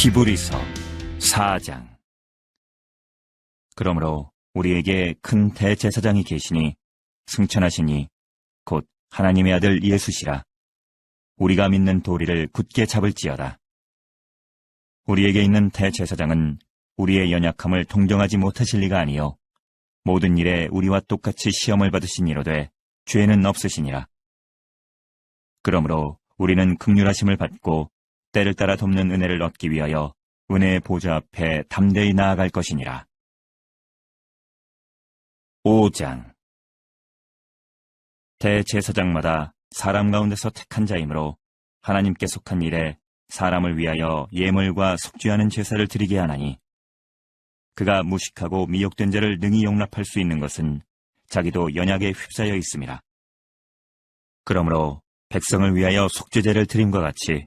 히브리서 4장. 그러므로 우리에게 큰 대제사장이 계시니 승천하시니 곧 하나님의 아들 예수시라. 우리가 믿는 도리를 굳게 잡을지어다. 우리에게 있는 대제사장은 우리의 연약함을 동정하지 못하실 리가 아니요. 모든 일에 우리와 똑같이 시험을 받으신 이로되 죄는 없으시니라. 그러므로 우리는 극률하심을 받고 때를 따라 돕는 은혜를 얻기 위하여 은혜의 보좌 앞에 담대히 나아갈 것이니라. 5장 대제사장마다 사람 가운데서 택한 자이므로 하나님께 속한 일에 사람을 위하여 예물과 속죄하는 제사를 드리게 하나니 그가 무식하고 미혹된 자를 능히 용납할 수 있는 것은 자기도 연약에 휩싸여 있음이라. 그러므로 백성을 위하여 속죄제를 드림과 같이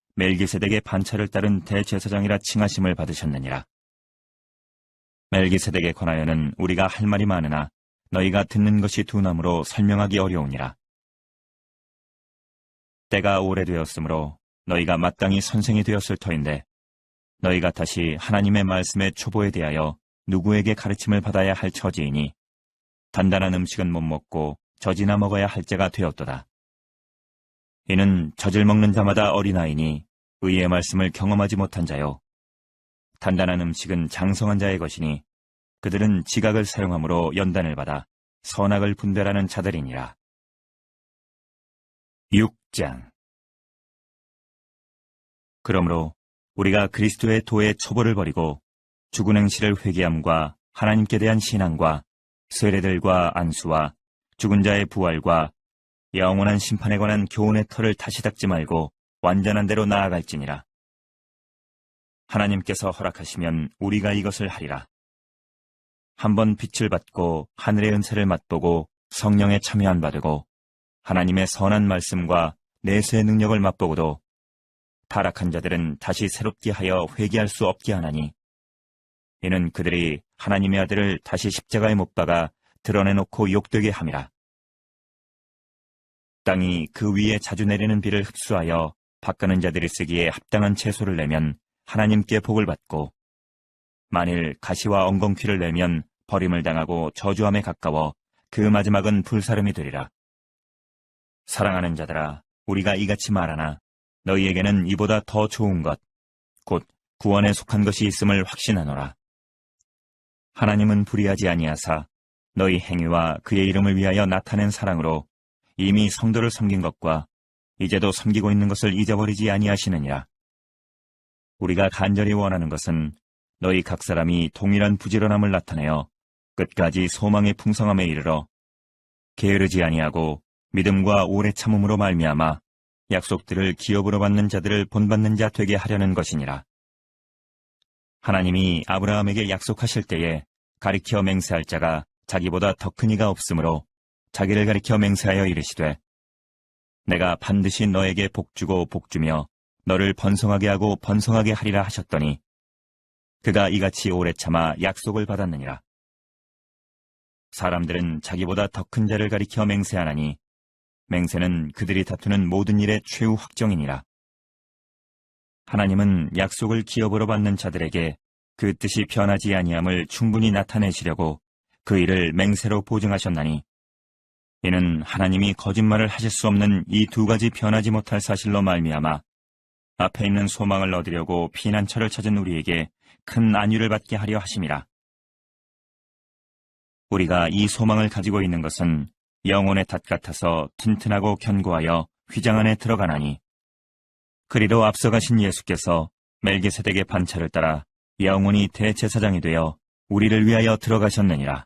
멜기세덱의 반차를 따른 대제사장이라 칭하심을 받으셨느니라. 멜기세덱에 관하여는 우리가 할 말이 많으나 너희가 듣는 것이 둔함으로 설명하기 어려우니라. 때가 오래되었으므로 너희가 마땅히 선생이 되었을 터인데 너희가 다시 하나님의 말씀의 초보에 대하여 누구에게 가르침을 받아야 할 처지이니 단단한 음식은 못 먹고 젖이나 먹어야 할 때가 되었도다. 이는 젖을 먹는 자마다 어린아이니 의의 말씀을 경험하지 못한 자요. 단단한 음식은 장성한 자의 것이니 그들은 지각을 사용함으로 연단을 받아 선악을 분별하는 자들이니라. 6장 그러므로 우리가 그리스도의 도의 초보를 버리고 죽은 행실을 회개함과 하나님께 대한 신앙과 세례들과 안수와 죽은 자의 부활과 영원한 심판에 관한 교훈의 털을 다시 닦지 말고 완전한 대로 나아갈지니라. 하나님께서 허락하시면 우리가 이것을 하리라. 한번 빛을 받고 하늘의 은혜를 맛보고 성령에 참여한 바되고 하나님의 선한 말씀과 내세의 능력을 맛보고도 타락한 자들은 다시 새롭게 하여 회개할 수 없게 하나니 이는 그들이 하나님의 아들을 다시 십자가에 못 박아 드러내놓고 욕되게 함이라. 땅이 그 위에 자주 내리는 비를 흡수하여 바꾸는 자들이 쓰기에 합당한 채소를 내면 하나님께 복을 받고 만일 가시와 엉겅퀴를 내면 버림을 당하고 저주함에 가까워 그 마지막은 불사름이 되리라. 사랑하는 자들아, 우리가 이같이 말하나 너희에게는 이보다 더 좋은 것, 곧 구원에 속한 것이 있음을 확신하노라. 하나님은 불의하지 아니하사 너희 행위와 그의 이름을 위하여 나타낸 사랑으로 이미 성도를 섬긴 것과 이제도 섬기고 있는 것을 잊어버리지 아니하시느니라. 우리가 간절히 원하는 것은 너희 각 사람이 동일한 부지런함을 나타내어 끝까지 소망의 풍성함에 이르러 게으르지 아니하고 믿음과 오래 참음으로 말미암아 약속들을 기업으로 받는 자들을 본받는 자 되게 하려는 것이니라. 하나님이 아브라함에게 약속하실 때에 가리켜 맹세할 자가 자기보다 더 큰 이가 없으므로 자기를 가리켜 맹세하여 이르시되 내가 반드시 너에게 복주고 복주며 너를 번성하게 하고 번성하게 하리라 하셨더니 그가 이같이 오래 참아 약속을 받았느니라. 사람들은 자기보다 더 큰 자를 가리켜 맹세하나니 맹세는 그들이 다투는 모든 일의 최후 확정이니라. 하나님은 약속을 기업으로 받는 자들에게 그 뜻이 변하지 아니함을 충분히 나타내시려고 그 일을 맹세로 보증하셨나니 이는 하나님이 거짓말을 하실 수 없는 이 두 가지 변하지 못할 사실로 말미암아 앞에 있는 소망을 얻으려고 피난처를 찾은 우리에게 큰 안위를 받게 하려 하심이라. 우리가 이 소망을 가지고 있는 것은 영혼의 탓 같아서 튼튼하고 견고하여 휘장 안에 들어가나니 그리로 앞서가신 예수께서 멜기세덱의 반차를 따라 영원히 대제사장이 되어 우리를 위하여 들어가셨느니라.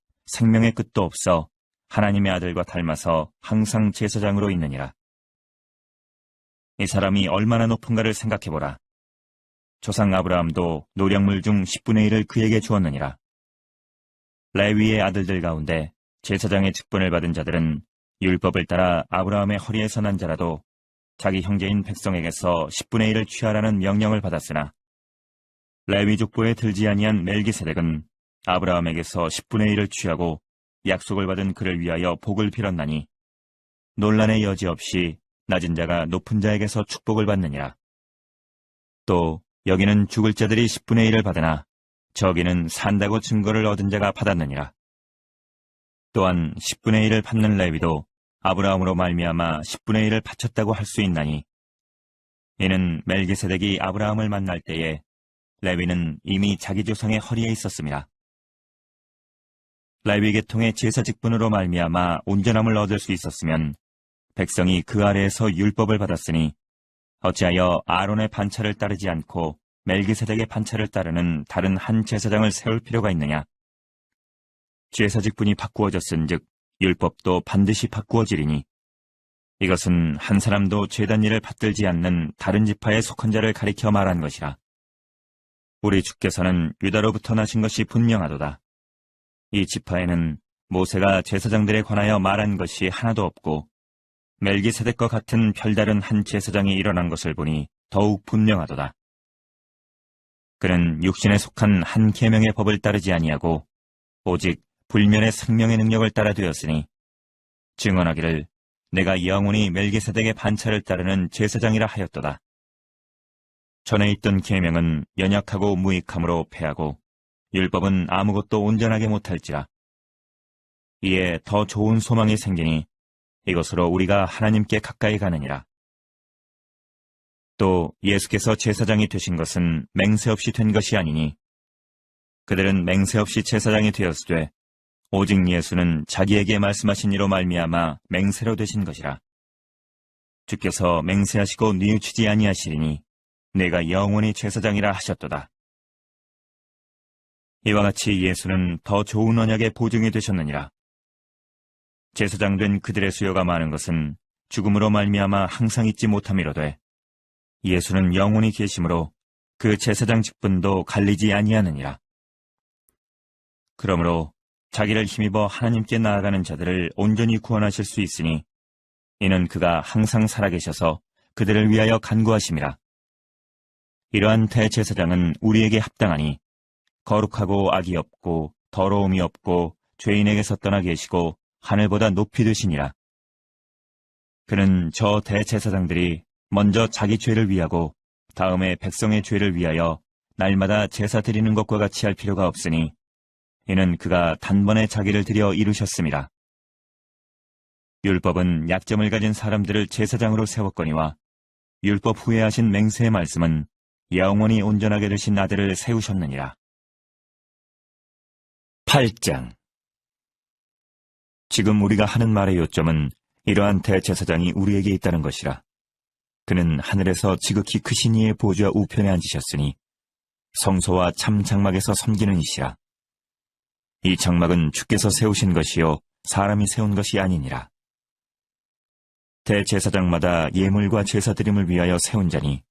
생명의 끝도 없어 하나님의 아들과 닮아서 항상 제사장으로 있느니라. 이 사람이 얼마나 높은가를 생각해보라. 조상 아브라함도 노량물 중 10분의 1을 그에게 주었느니라. 레위의 아들들 가운데 제사장의 직분을 받은 자들은 율법을 따라 아브라함의 허리에서 난 자라도 자기 형제인 백성에게서 10분의 1을 취하라는 명령을 받았으나 레위 족보에 들지 아니한 멜기세덱은 아브라함에게서 10분의 1을 취하고 약속을 받은 그를 위하여 복을 빌었나니 논란의 여지 없이 낮은 자가 높은 자에게서 축복을 받느니라. 또 여기는 죽을 자들이 10분의 1을 받으나 저기는 산다고 증거를 얻은 자가 받았느니라. 또한 10분의 1을 받는 레위도 아브라함으로 말미암아 10분의 1을 바쳤다고 할 수 있나니 이는 멜기세덱이 아브라함을 만날 때에 레위는 이미 자기 조상의 허리에 있었습니다. 레위 계통의 제사 직분으로 말미암아 온전함을 얻을 수 있었으면 백성이 그 아래에서 율법을 받았으니 어찌하여 아론의 반차를 따르지 않고 멜기세덱의 반차를 따르는 다른 한 제사장을 세울 필요가 있느냐? 제사 직분이 바꾸어졌은즉 율법도 반드시 바꾸어지리니 이것은 한 사람도 죄단 일을 받들지 않는 다른 지파에 속한 자를 가리켜 말한 것이라. 우리 주께서는 유다로부터 나신 것이 분명하도다. 이 지파에는 모세가 제사장들에 관하여 말한 것이 하나도 없고 멜기세덱과 같은 별다른 한 제사장이 일어난 것을 보니 더욱 분명하도다. 그는 육신에 속한 한 계명의 법을 따르지 아니하고 오직 불면의 생명의 능력을 따라 되었으니 증언하기를 내가 영원히 멜기세덱의 반차를 따르는 제사장이라 하였도다. 전에 있던 계명은 연약하고 무익함으로 패하고 율법은 아무것도 온전하게 못할지라. 이에 더 좋은 소망이 생기니 이것으로 우리가 하나님께 가까이 가느니라. 또 예수께서 제사장이 되신 것은 맹세 없이 된 것이 아니니 그들은 맹세 없이 제사장이 되었으되 오직 예수는 자기에게 말씀하신 이로 말미암아 맹세로 되신 것이라. 주께서 맹세하시고 뉘우치지 아니하시리니 내가 영원히 제사장이라 하셨도다. 이와 같이 예수는 더 좋은 언약의 보증이 되셨느니라. 제사장 된 그들의 수요가 많은 것은 죽음으로 말미암아 항상 잊지 못함이로되 예수는 영원히 계심으로 그 제사장 직분도 갈리지 아니하느니라. 그러므로 자기를 힘입어 하나님께 나아가는 자들을 온전히 구원하실 수 있으니 이는 그가 항상 살아계셔서 그들을 위하여 간구하심이라. 이러한 대제사장은 우리에게 합당하니 거룩하고 악이 없고 더러움이 없고 죄인에게서 떠나 계시고 하늘보다 높이 드시니라. 그는 저 대제사장들이 먼저 자기 죄를 위하고 다음에 백성의 죄를 위하여 날마다 제사 드리는 것과 같이 할 필요가 없으니 이는 그가 단번에 자기를 들여 이루셨습니다. 율법은 약점을 가진 사람들을 제사장으로 세웠거니와 율법 후에 하신 맹세의 말씀은 영원히 온전하게 되신 아들을 세우셨느니라. 8장 지금 우리가 하는 말의 요점은 이러한 대제사장이 우리에게 있다는 것이라. 그는 하늘에서 지극히 크신 이의 보좌 우편에 앉으셨으니 성소와 참 장막에서 섬기는 이시라. 이 장막은 주께서 세우신 것이요 사람이 세운 것이 아니니라. 대제사장마다 예물과 제사 드림을 위하여 세운 자니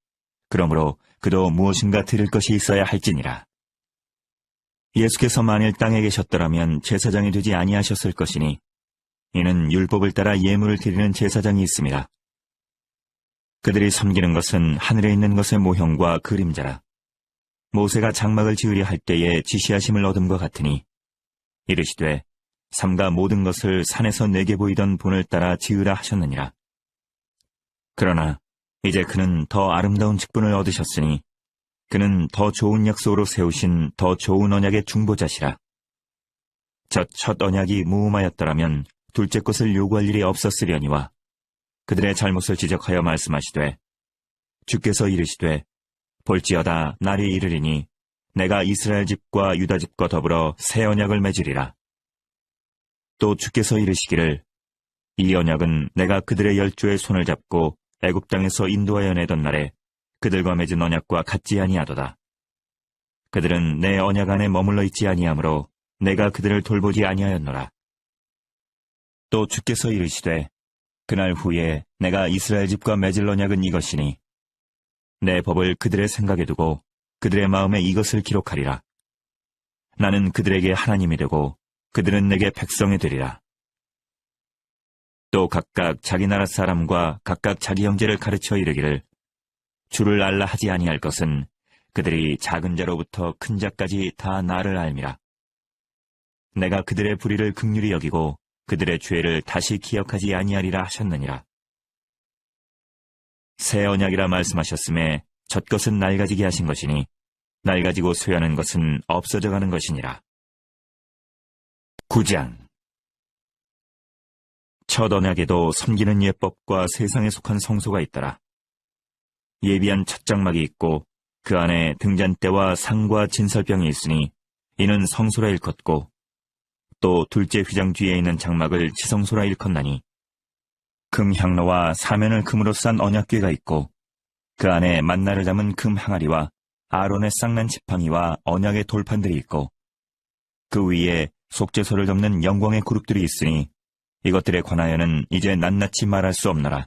그러므로 그도 무엇인가 드릴 것이 있어야 할지니라. 예수께서 만일 땅에 계셨더라면 제사장이 되지 아니하셨을 것이니 이는 율법을 따라 예물을 드리는 제사장이 있습니다. 그들이 섬기는 것은 하늘에 있는 것의 모형과 그림자라. 모세가 장막을 지으려 할 때에 지시하심을 것 같으니 이르시되 삼가 모든 것을 산에서 내게 보이던 본을 따라 지으라 하셨느니라. 그러나 이제 그는 더 아름다운 직분을 얻으셨으니 그는 더 좋은 약속으로 세우신 더 좋은 언약의 중보자시라. 저 첫 언약이 무음하였더라면 둘째 것을 요구할 일이 없었으려니와 그들의 잘못을 지적하여 말씀하시되 주께서 이르시되 볼지어다 날이 이르리니 내가 이스라엘 집과 유다 집과 더불어 새 언약을 맺으리라. 또 주께서 이르시기를 이 언약은 내가 그들의 열조의 손을 잡고 애굽 땅에서 인도하여 내던 날에 그들과 맺은 언약과 같지 아니하도다. 그들은 내 언약 안에 머물러 있지 아니하므로 내가 그들을 돌보지 아니하였노라. 또 주께서 이르시되 그날 후에 내가 이스라엘 집과 맺을 언약은 이것이니 내 법을 그들의 생각에 두고 그들의 마음에 이것을 기록하리라. 나는 그들에게 하나님이 되고 그들은 내게 백성이 되리라. 또 각각 자기 나라 사람과 각각 자기 형제를 가르쳐 이르기를 주를 알라 하지 아니할 것은 그들이 작은 자로부터 큰 자까지 다 나를 알미라. 내가 그들의 불의를 극률히 여기고 그들의 죄를 다시 기억하지 아니하리라 하셨느니라. 새 언약이라 말씀하셨음에 젖것은 낡아지게 하신 것이니 낡아지고 쇠하는 것은 없어져 가는 것이니라. 9장 첫 언약에도 섬기는 예법과 세상에 속한 성소가 있더라. 예비한 첫 장막이 있고 그 안에 등잔대와 상과 진설병이 있으니 이는 성소라 일컫고 또 둘째 휘장 뒤에 있는 장막을 지성소라 일컫나니 금 향로와 사면을 금으로 싼 언약궤가 있고 그 안에 만나를 담은 금 항아리와 아론의 쌍난 지팡이와 언약의 돌판들이 있고 그 위에 속죄소를 덮는 영광의 그룹들이 있으니 이것들에 관하여는 이제 낱낱이 말할 수 없노라.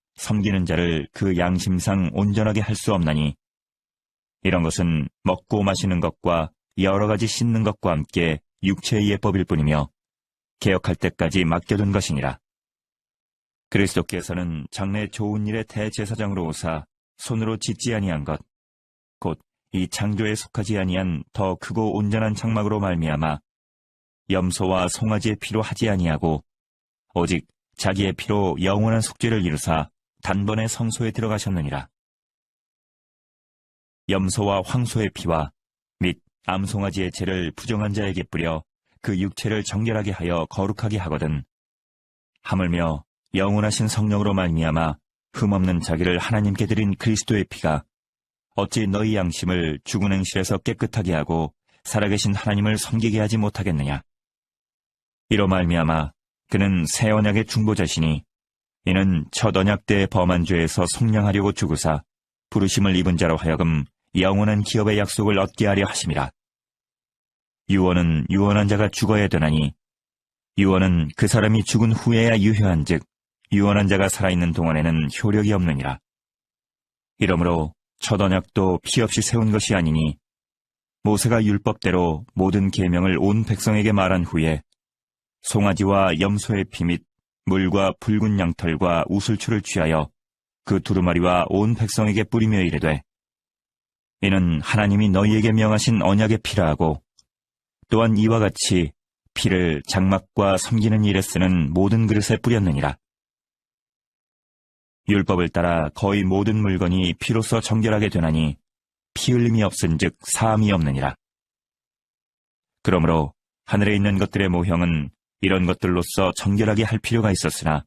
섬기는 자를 그 양심상 온전하게 할 수 없나니 이런 것은 먹고 마시는 것과 여러 가지 씻는 것과 함께 육체의 예법일 뿐이며 개혁할 때까지 맡겨둔 것이니라. 그리스도께서는 장래 좋은 일의 대제사장으로 오사 손으로 짓지 아니한 것, 곧 이 창조에 속하지 아니한 더 크고 온전한 장막으로 말미암아 염소와 송아지의 피로 하지 아니하고 오직 자기의 피로 영원한 속죄를 이루사 단번에 성소에 들어가셨느니라. 염소와 황소의 피와 및 암송아지의 죄를 부정한 자에게 뿌려 그 육체를 정결하게 하여 거룩하게 하거든. 하물며 영원하신 성령으로 말미암아 흠없는 자기를 하나님께 드린 그리스도의 피가 어찌 너희 양심을 죽은 행실에서 깨끗하게 하고 살아계신 하나님을 섬기게 하지 못하겠느냐? 이로 말미암아 그는 새 언약의 중보자시니 이는 첫 언약 때 범한 죄에서 속량하려고 죽으사 부르심을 입은 자로 하여금 영원한 기업의 약속을 얻게 하려 하심이라. 유언은 유언한 자가 죽어야 되나니 유언은 그 사람이 죽은 후에야 유효한즉 유언한 자가 살아있는 동안에는 효력이 없느니라. 이러므로 첫 언약도 피 없이 세운 것이 아니니 모세가 율법대로 모든 계명을 온 백성에게 말한 후에 송아지와 염소의 피 및 물과 붉은 양털과 우슬초를 취하여 그 두루마리와 온 백성에게 뿌리며 이르되 이는 하나님이 너희에게 명하신 언약의 피라 하고 또한 이와 같이 피를 장막과 섬기는 일에 쓰는 모든 그릇에 뿌렸느니라. 율법을 따라 거의 모든 물건이 피로써 정결하게 되나니 피 흘림이 없은즉 사함이 없느니라. 그러므로 하늘에 있는 것들의 모형은 이런 것들로서 정결하게 할 필요가 있었으나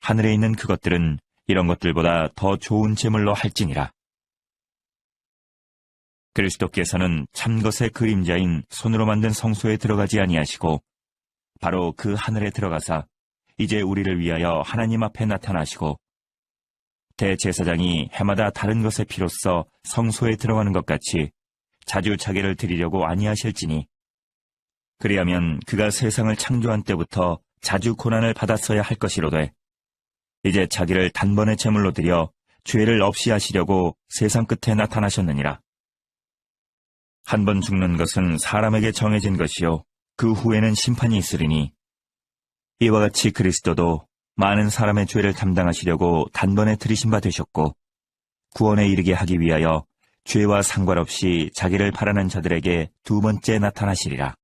하늘에 있는 그것들은 이런 것들보다 더 좋은 제물로 할지니라. 그리스도께서는 참 것의 그림자인 손으로 만든 성소에 들어가지 아니하시고 바로 그 하늘에 들어가사 이제 우리를 위하여 하나님 앞에 나타나시고 대제사장이 해마다 다른 것의 피로써 성소에 들어가는 것 같이 자주 자기를 드리려고 아니하실지니 그리하면 그가 세상을 창조한 때부터 자주 고난을 받았어야 할 것이로되 이제 자기를 단번에 제물로 드려 죄를 없이 하시려고 세상 끝에 나타나셨느니라. 한 번 죽는 것은 사람에게 정해진 것이요 그 후에는 심판이 있으리니 이와 같이 그리스도도 많은 사람의 죄를 담당하시려고 단번에 들이신 바 되셨고 구원에 이르게 하기 위하여 죄와 상관없이 자기를 바라는 자들에게 두 번째 나타나시리라.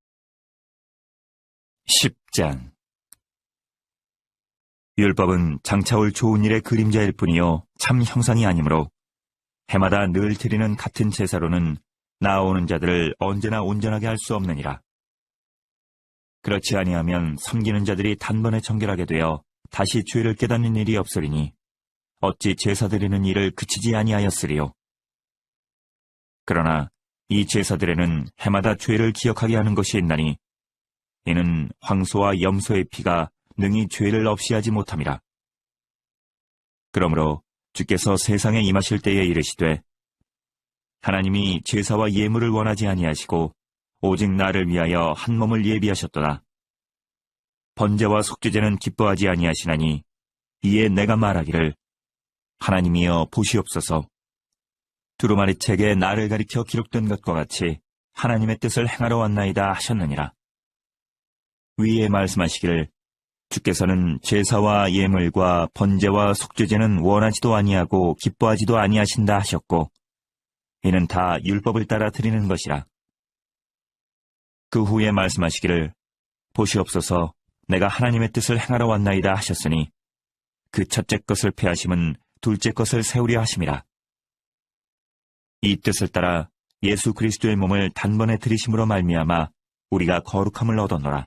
10장 율법은 장차올 좋은 일의 그림자일 뿐이요 참 형상이 아니므로 해마다 늘 드리는 같은 제사로는 나아오는 자들을 언제나 온전하게 할 수 없느니라. 그렇지 아니하면 섬기는 자들이 단번에 정결하게 되어 다시 죄를 깨닫는 일이 없으리니 어찌 제사 드리는 일을 그치지 아니하였으리요. 그러나 이 제사들에는 해마다 죄를 기억하게 하는 것이 있나니 이는 황소와 염소의 피가 능히 죄를 없이 하지 못함이라. 그러므로 주께서 세상에 임하실 때에 이르시되 하나님이 제사와 예물을 원하지 아니하시고 오직 나를 위하여 한 몸을 예비하셨도다. 번제와 속죄제는 기뻐하지 아니하시나니 이에 내가 말하기를 하나님이여 보시옵소서 두루마리 책에 나를 가리켜 기록된 것과 같이 하나님의 뜻을 행하러 왔나이다 하셨느니라. 위에 말씀하시기를 주께서는 제사와 예물과 번제와 속죄제는 원하지도 아니하고 기뻐하지도 아니하신다 하셨고 이는 다 율법을 따라 드리는 것이라. 그 후에 말씀하시기를 보시옵소서 내가 하나님의 뜻을 행하러 왔나이다 하셨으니 그 첫째 것을 패하심은 둘째 것을 세우려 하심이라. 이 뜻을 따라 예수 그리스도의 몸을 단번에 들이심으로 말미암아 우리가 거룩함을 얻었노라.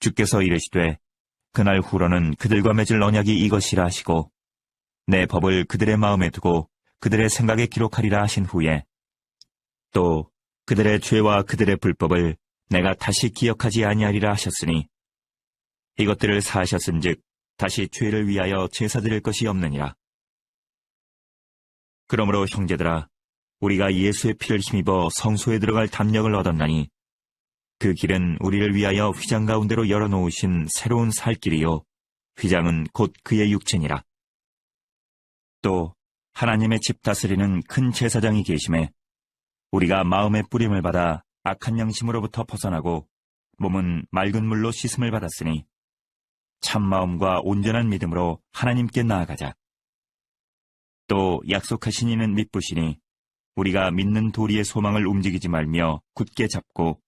주께서 이르시되 그날 후로는 그들과 맺을 언약이 이것이라 하시고 내 법을 그들의 마음에 두고 그들의 생각에 기록하리라 하신 후에 또 그들의 죄와 그들의 불법을 내가 다시 기억하지 아니하리라 하셨으니 이것들을 사하셨은즉 다시 죄를 위하여 제사 드릴 것이 없느니라. 그러므로 형제들아 우리가 예수의 피를 힘입어 성소에 들어갈 담력을 얻었나니 그 길은 우리를 위하여 휘장 가운데로 열어놓으신 새로운 살 길이요 휘장은 곧 그의 육체니라. 또 하나님의 집 다스리는 큰 제사장이 계심에 우리가 마음의 뿌림을 받아 악한 양심으로부터 벗어나고 몸은 맑은 물로 씻음을 받았으니 참 마음과 온전한 믿음으로 하나님께 나아가자. 또 약속하신 이는 믿부시니 우리가 믿는 도리의 소망을 움직이지 말며 굳게 잡고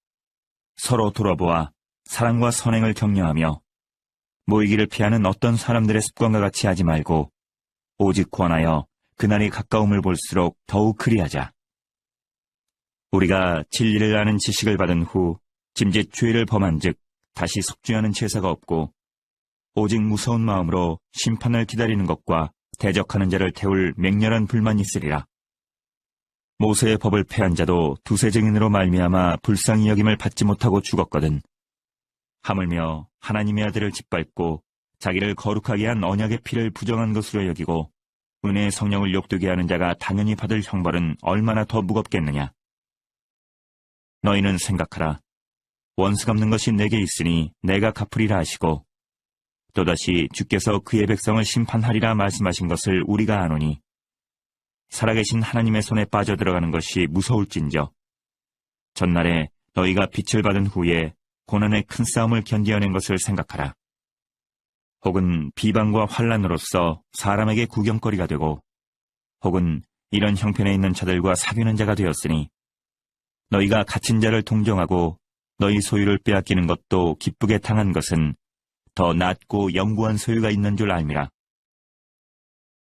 서로 돌아보아 사랑과 선행을 격려하며 모이기를 피하는 어떤 사람들의 습관과 같이 하지 말고 오직 권하여 그날이 가까움을 볼수록 더욱 그리하자. 우리가 진리를 아는 지식을 받은 후 짐짓 죄를 범한 즉 다시 속죄하는 제사가 없고 오직 무서운 마음으로 심판을 기다리는 것과 대적하는 자를 태울 맹렬한 불만이 있으리라. 모세의 법을 패한 자도 두세 증인으로 말미암아 불쌍히 여김을 받지 못하고 죽었거든. 하물며 하나님의 아들을 짓밟고 자기를 거룩하게 한 언약의 피를 부정한 것으로 여기고 은혜의 성령을 욕되게 하는 자가 당연히 받을 형벌은 얼마나 더 무겁겠느냐. 너희는 생각하라. 원수 갚는 것이 내게 있으니 내가 갚으리라 하시고 또다시 주께서 그의 백성을 심판하리라 말씀하신 것을 우리가 아노니 살아계신 하나님의 손에 빠져들어가는 것이 무서울진저 전날에 너희가 빛을 받은 후에 고난의 큰 싸움을 견디어낸 것을 생각하라. 혹은 비방과 환란으로서 사람에게 구경거리가 되고 혹은 이런 형편에 있는 자들과 사귀는 자가 되었으니 너희가 갇힌 자를 동정하고 너희 소유를 빼앗기는 것도 기쁘게 당한 것은 더 낮고 영구한 소유가 있는 줄 알미라.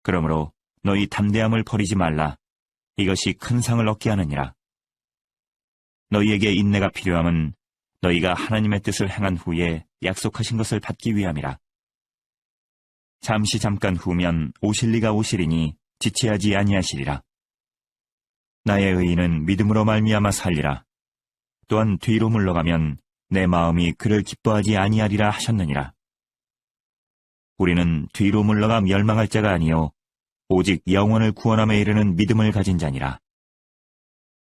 그러므로 너희 담대함을 버리지 말라. 이것이 큰 상을 얻게 하느니라. 너희에게 인내가 필요함은 너희가 하나님의 뜻을 행한 후에 약속하신 것을 받기 위함이라. 잠시 잠깐 후면 오실 리가 오시리니 지체하지 아니하시리라. 나의 의인은 믿음으로 말미암아 살리라. 또한 뒤로 물러가면 내 마음이 그를 기뻐하지 아니하리라 하셨느니라. 우리는 뒤로 물러가 멸망할 자가 아니요 오직 영원을 구원함에 이르는 믿음을 가진 자니라.